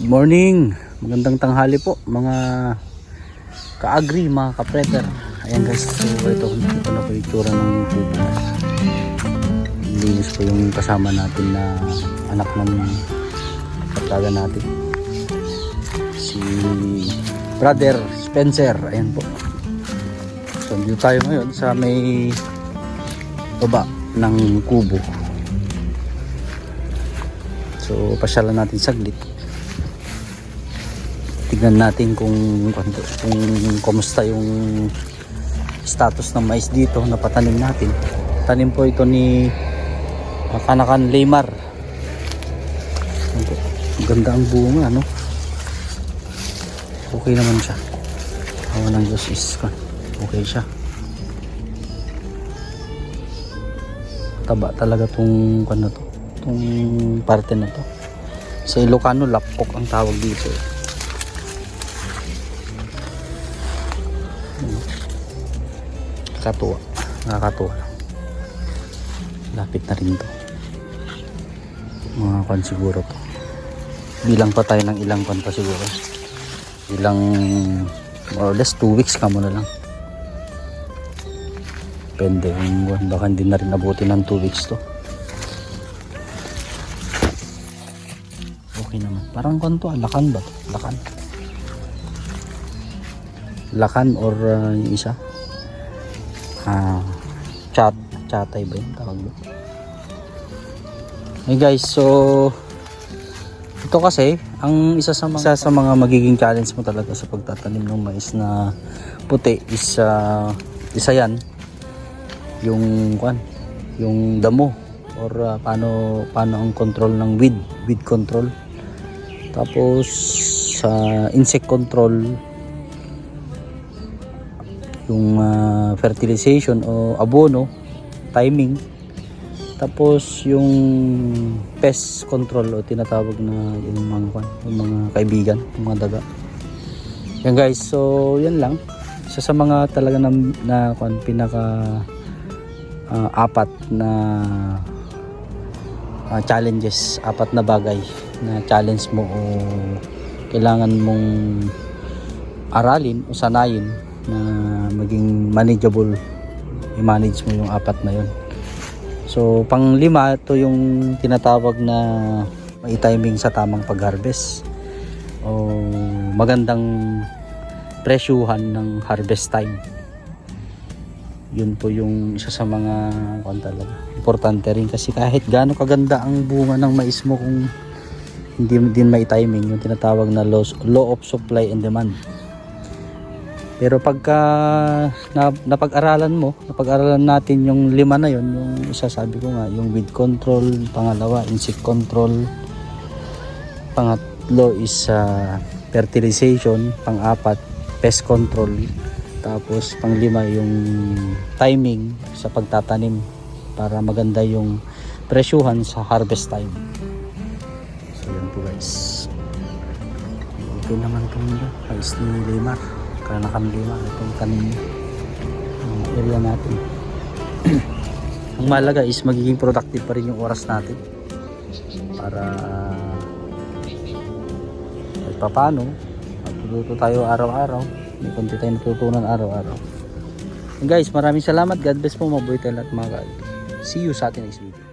Morning. Magandang tanghali po mga ka-agri, mga ka-prepper. Ayan guys, so ito, ito na po yung itsura ng tubo. Linis po yung kasama natin na anak ng kaptaga natin. Si Brother Spencer. Ayan po. So, dito tayo ngayon sa may baba ng kubo. So, pasyalan natin saglit. Tignan natin kung kung, kumusta yung status ng mais dito na patanim natin. Tanim po ito ni Kanakan. Ang Ganda ang bunga, no? Okay naman siya. Hawa ng Diyos is okay siya. Taba talaga tong ano to itong parte na to sa Ilocano lapok ang tawag dito eh. Nakakatuwa. Nakakatuwa lang. Lapit na rin to. Mga kwan siguro to. Bilang pa tayo ng ilang kwan pa siguro. Ilang more or less 2 weeks ka muna lang. Depende baka hindi na rin abutin ng 2 weeks to. Okay naman. Parang kanto, ah, lakan ba to? Lakan. Lakan or uh, yung isa? Ah, chat. Chatay ba yung tawag doon? Hey guys, so ito kasi ang isa sa mga, isa sa mga magiging challenge mo talaga sa pagtatanim ng mais na puti is uh, isa yan yung kwan yung damo or uh, paano paano ang control ng weed weed control tapos sa insect control yung ah, fertilization o abono, timing. Tapos yung pest control o tinatawag na yung mga yung mga kaibigan, yung mga daga. Yan guys, so yan lang. Isa sa mga talaga na, na kwan, pinaka ah, apat na ah, challenges, apat na bagay na challenge mo o kailangan mong aralin o sanayin na maging manageable i-manage mo yung apat na yun. So pang lima ito yung tinatawag na may timing sa tamang pag-harvest o magandang presyuhan ng harvest time. Yun po yung isa sa mga kwan talaga importante rin. Kasi kahit gaano kaganda ang bunga ng mais mo kung hindi din may timing yung tinatawag na law, law of supply and demand pero pagka na, napag-aralan mo napag-aralan natin yung lima na yon yung isa sabi ko nga yung weed control pangalawa insect control pangatlo is uh, fertilization pang-apat pest control tapos panglima yung timing sa pagtatanim para maganda yung presyuhan sa harvest time So yun po guys. Okay naman itong mais ni Limar. Kanakan Limar. Itong tanim ng area natin. Ang malaga is magiging productive pa rin yung oras natin. Para kahit papano, magtuluto tayo araw-araw. May konti tayong natutunan araw-araw. Guys, maraming salamat. God bless po. Mabuhay tayo lahat mga ka See you sa ating next video.